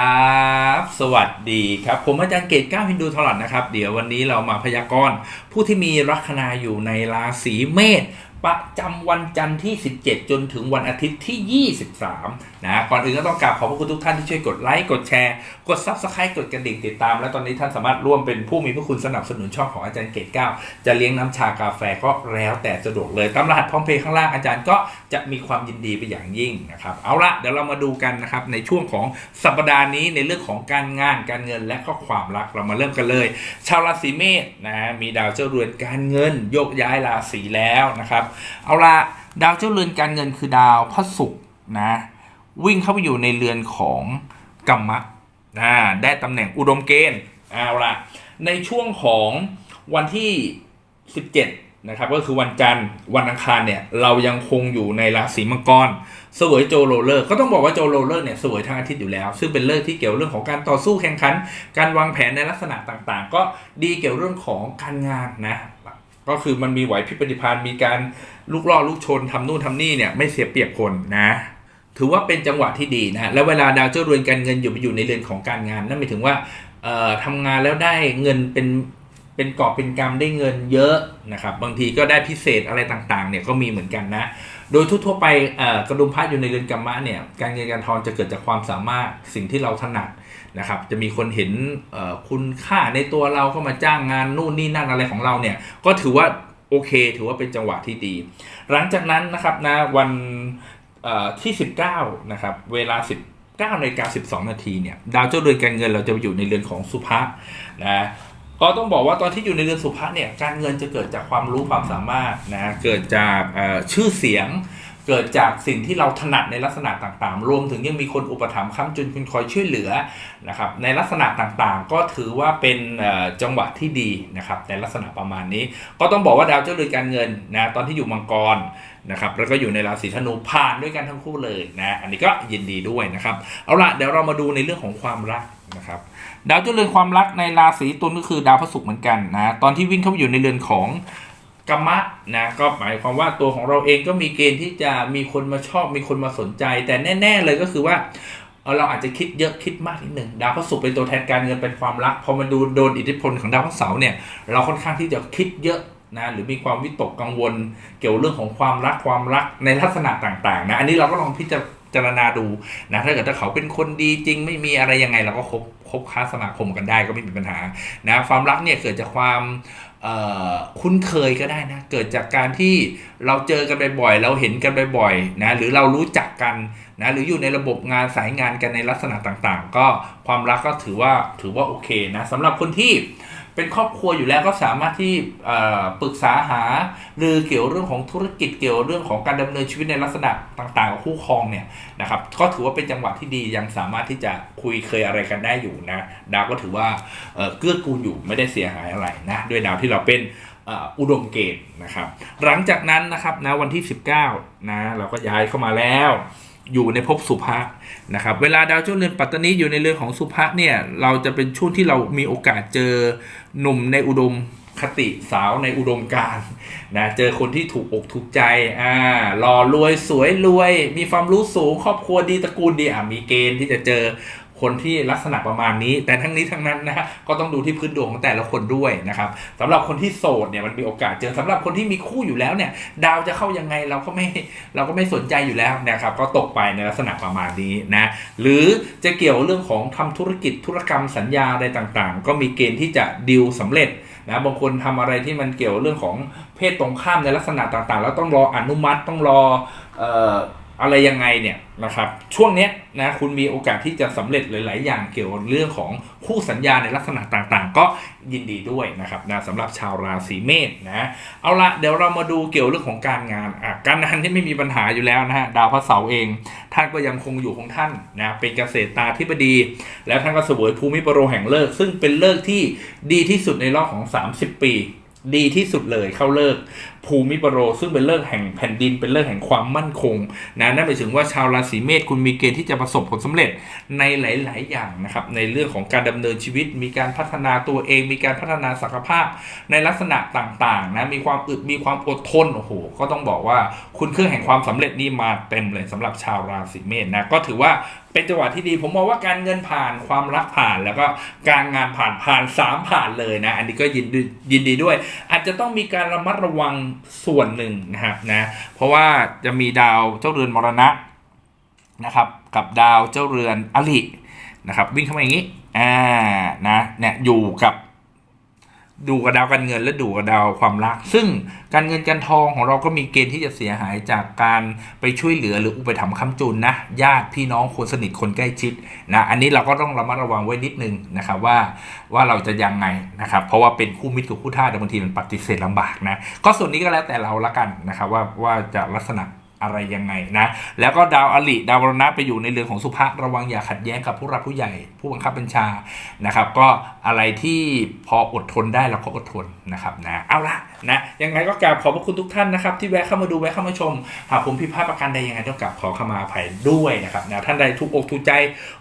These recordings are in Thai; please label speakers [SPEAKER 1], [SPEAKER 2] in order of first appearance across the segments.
[SPEAKER 1] ครับ สวัสดีครับ ผมอาจารย์เกตก้าวฮินดูทอลัดนะครับ เดี๋ยววันนี้เรามาพยากรณ์ผู้ที่มีลัคนาอยู่ในราศีเมษ ประจำวันจันทร์ที่ 17 จนถึงวันอาทิตย์ที่ 23 นะ ก่อนอื่นก็ต้องกราบขอบพระคุณทุกท่านที่ช่วยกดไลค์ กดแชร์ กด Subscribe กดกระดิ่งติดตาม และตอนนี้ท่านสามารถร่วมเป็นผู้มีพระคุณสนับสนุนช่องของอาจารย์เกตก้าจะเลี้ยงน้ำชากาแฟก็แล้วแต่สะดวกเลย ตามรหัสพร้อมเพย์ข้างล่างอาจารย์ก็จะมีความยินดีไปอย่างยิ่งนะครับ เอาละเดี๋ยวเรามาดูกันนะครับในช่วงของสัปดาห์นี้ในเรื่องของการงาน การเงิน และก็ความรัก เรามาเริ่มกันเลย ชาวราศีเมษนะฮะมีดาวเจ้าเรือนการเงินโยกย้ายราศีแล้วนะครับเอาละดาวเจ้าเรือนการเงินคือดาวพระศุกร์นะ วิ่งเข้าไปอยู่ในเรือนของกัมมะนะได้ตำแหน่งอุดมเกณฑ์เอาละในช่วงของวันที่ 17 นะครับ ก็คือวันจันทร์วันอังคารเนี่ย เรายังคงอยู่ในราศีมังกรเสวยโจโรเลอร์ก็ต้องบอกว่าโจโรเลอร์เนี่ยเสวยทั้งอาทิตย์อยู่แล้ว ซึ่งเป็นเลิกที่เกี่ยวเรื่องของการต่อสู้แข่งขัน การวางแผนในลักษณะต่างๆ ก็ดีเกี่ยวเรื่องของการงานนะ ก็คือมันมีไหวพริบปฏิภาณมีการลุกล่อลุกชนทำนู่นทำนี่เนี่ยไม่เสียเปรียบคนนะถือว่าเป็นจังหวะที่ดีนะแล้วเวลาดาวเจ้าเรือนการเงินอยู่ไปอยู่ในเรือนของการงานนั่นหมายถึงว่าทำงานแล้วได้เงินเป็นเป็นกอบเป็นกำได้เงินเยอะนะครับบางทีก็ได้พิเศษอะไรต่างๆเนี่ยก็มีเหมือนกันนะ โดยทั่วๆไปกระดุมพระอยู่ในเรือนกรรมะเนี่ยการเงินการทองจะเกิดจากความสามารถสิ่งที่เราถนัดนะครับจะมีคนเห็นคุณค่าในตัวเราเข้ามาจ้างงานนู่นนี่นั่นอะไรของเราเนี่ยก็ถือว่าโอเค ถือว่าเป็นจังหวะที่ดี หลังจากนั้นนะครับนะวันเอ่อที่ 19นะครับเวลา 19นาฬิกา12 นาทีเนี่ยดาวเจ้าเรือนการเงินเราจะไปอยู่ในเรือนของสุภะนะ ก็ต้องบอกว่าตอนที่อยู่ในเรือนสุภะเนี่ยการเงินจะเกิดจากความรู้ความสามารถนะเกิดจากชื่อเสียง เกิดจากสิ่งที่เราถนัดในลักษณะต่างๆ รวมถึงยังมีคนอุปถัมภ์ค้ำจุนคุณคอยช่วยเหลือนะครับในลักษณะต่างๆ ก็ถือว่าเป็นจังหวะที่ดีนะครับในลักษณะประมาณนี้ ก็ต้องบอกว่าดาวเจ้าเรือนการเงินนะตอนที่อยู่มังกร นะครับแล้วก็อยู่ในราศีธนูผ่านด้วยกันทั้งคู่เลยนะอันนี้ก็ยินดีด้วยนะครับเอาละเดี๋ยวเรามาดูในเรื่องของความรักนะครับดาวเจ้าเรือนความรักในราศีตุลก็คือดาวพระศุกร์เหมือนกันนะตอนที่วิ่งเข้าไปอยู่ในเรือนของกรรมะนะก็หมายความว่าตัวของเราเองก็มีเกณฑ์ที่จะมีคนมาชอบมีคนมาสนใจ แต่แน่ ๆ เลยก็คือว่าเอ่อเราอาจจะคิดเยอะคิดมากนิดหนึ่งดาวพระศุกร์เป็นตัวแทนการเงินเป็นความรักพอมาดูโดนอิทธิพลของดาวพระเสาร์เนี่ยเราค่อนข้างที่จะคิดเยอะ นะหรือมีความวิตกกังวลเกี่ยวเรื่องของความรักความรักในลักษณะต่างๆนะอันนี้เราก็ลองพิจารณาดูนะถ้าเกิดถ้าเขาเป็นคนดีจริงไม่มีอะไรยังไงเราก็คบคบค้าสมาคมกันได้ก็ไม่มีปัญหานะความรักเนี่ยเกิดจากความคุ้นเคยก็ได้นะเกิดจากการที่เราเจอกันบ่อยๆเราเห็นกันบ่อยๆนะหรือเรารู้จักกันนะหรืออยู่ในระบบงานสายงานกันในลักษณะต่างๆ ก็ความรักก็ถือว่าถือว่าโอเคนะสำหรับคนที่เป็นครอบครัวอยู่แล้วก็สามารถที่ปรึกษาหาหรือเกี่ยวเรื่องของธุรกิจเกี่ยวเรื่องของการดำเนินชีวิตในลักษณะต่างๆกับคู่ครองเนี่ยนะครับก็ถือว่าเป็นจังหวะที่ดียังสามารถที่จะคุยเคยอะไรกันได้อยู่นะดาวก็ถือว่าเกื้อกูลอยู่ไม่ได้เสียหายอะไรนะด้วยดาวที่เราเป็นอุดมเกณฑ์นะครับ หลังจากนั้นนะครับนะวันที่ 19นะเราก็ย้ายเข้ามาแล้ว อยู่ในภพสุภะนะครับ เวลาดาวเจ้าเรือนปัตตานีอยู่ในเรือนของสุภะเนี่ย เราจะเป็นช่วงที่เรามีโอกาสเจอหนุ่มในอุดมคติสาวในอุดมการนะเจอคนที่ถูกอกถูกใจอ่าหล่อรวยสวยรวย มีความรู้สูงครอบครัวดีตระกูลดีอะมีเกณฑ์ที่จะเจอ คนที่ลักษณะประมาณนี้ แต่ทั้งนี้ทั้งนั้นนะ ก็ต้องดูที่พื้นดวงของแต่ละคนด้วยนะครับสำหรับคนที่โสดเนี่ยมันมีโอกาสเจอสำหรับคนที่มีคู่อยู่แล้วเนี่ยดาวจะเข้ายังไงเราก็ไม่เราก็ไม่สนใจอยู่แล้วนะครับก็ตกไปในลักษณะประมาณนี้นะหรือจะเกี่ยวเรื่องของทำธุรกิจธุรกรรมสัญญาอะไรต่างๆ ก็มีเกณฑ์ที่จะดิวสำเร็จนะบางคนทำอะไรที่มันเกี่ยวเรื่องของเพศตรงข้ามในลักษณะต่างๆ แล้วต้องรออนุมัติต้องรอ อะไรยังไงเนี่ยนะครับช่วงเนี้ยนะคุณมีโอกาสที่จะสำเร็จหลาย ๆ อย่างเกี่ยวกับเรื่องของคู่สัญญาในลักษณะต่างๆ ก็ยินดีด้วยนะครับนะสำหรับชาวราศีเมษนะเอาละเดี๋ยวเรามาดูเกี่ยวเรื่องของการงานอะการงานที่ไม่มีปัญหาอยู่แล้วนะฮะดาวพระเสาร์เอง ท่านก็ยังคงอยู่ของท่านนะเป็นเกษตรตาธิบดี แล้วท่านก็เสวยภูมิปโรแห่งเลิก ซึ่งเป็นเลิกที่ดีที่สุดในรอบของ 30 ปี ดีที่สุดเลยเข้าเลิกภูมิปโร ซึ่งเป็นเลิกแห่งแผ่นดินเป็นเลิกแห่งความมั่นคงนะนั่นหมายถึงว่าชาวราศีเมษคุณมีเกณฑ์ที่จะประสบผลสำเร็จในหลาย ๆ อย่างนะครับในเรื่องของการดำเนินชีวิต มีการพัฒนาตัวเอง มีการพัฒนาศักยภาพ ในลักษณะต่าง ๆ นะมีความอึดมีความอดทนโอ้โหก็ต้องบอกว่าคุณเครื่องแห่งความสำเร็จนี่มาเต็มเลยสำหรับชาวราศีเมษนะก็ถือว่าเป็นจังหวะที่ดี ผมมองว่าการเงินผ่านความรักผ่าน แล้วก็การงานผ่านผ่านสามผ่านเลยนะ อันนี้ก็ยินดียินดีด้วย อาจจะต้องมีการระมัดระวังส่วนหนึ่งนะครับนะเพราะว่าจะมีดาวเจ้าเรือนมรณะนะครับ กับดาวเจ้าเรือนอลินะครับ วิ่งเข้ามาอย่างนี้อ่านะเนี่ยอยู่กับ ดูกับดาวการเงินและดูกับดาวความรัก ซึ่งการเงินการทองของเราก็มีเกณฑ์ที่จะเสียหายจากการไปช่วยเหลือหรืออุปถัมภ์ค้ำจุนนะญาติพี่น้องคนสนิทคนใกล้ชิดนะอันนี้เราก็ต้องระมัดระวังไว้นิดนึงนะครับว่าว่าเราจะยังไงนะครับเพราะว่าเป็นคู่มิตรกับคู่ท่าแต่บางทีมันปฏิเสธลำบากนะก็ส่วนนี้ก็แล้วแต่เราละกันนะครับว่าว่าจะลักษณะ อะไรยังไงนะ แล้วก็ดาวอลิดาวมรณะไปอยู่ในเรือนของสุภะระวังอย่าขัดแย้งกับผู้รับผู้ใหญ่ ผู้บังคับบัญชานะครับ ก็อะไรที่พออดทนได้เราก็อดทนนะครับนะเอาละนะยังไงก็กราบขอบพระคุณทุกท่านนะครับ ที่แวะเข้ามาดูแวะเข้ามาชม หากผมผิดพลาดประการใดยังไงต้องกราบขอขมาอภัยด้วยนะครับนะท่านใดทุกอกถูกใจ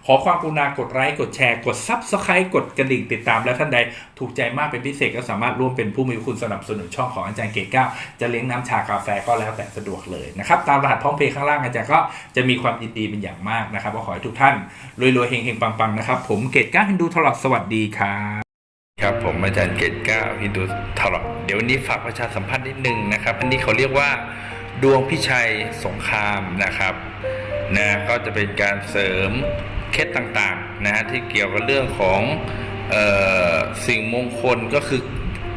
[SPEAKER 1] ขอความกรุณากดไลค์กดแชร์กดซับสไครต์กดกระดิ่งติดตาม และท่านใดถูกใจมากเป็นพิเศษก็สามารถร่วมเป็นผู้มีคุณสนับสนุนช่องของอาจารย์เกตเก้าจะเลี้ยงน้ำชากาแฟก็แล้วแต่สะดวกเลยนะครับตามรหัสพร้อมเพย์ข้างล่างอาจารย์ก็จะมีความยินดีเป็นอย่างมากนะครับก็ขอให้ทุกท่านรวยๆเฮงๆปังๆนะครับผมเกตก้าฮินดูทลอดสวัสดีครับครับผมอาจารย์เกตเก้าฮินดูทลอดเดี๋ยววันนี้ฝากประชาสัมพันธ์นิดนึงนะครับ อันนี้เขาเรียกว่าดวงพิชัยสงครามนะครับนะก็จะเป็นการเสริมเคล็ดต่างๆนะฮะที่เกี่ยวกับเรื่องของเออสิ่งมงคลก็คือ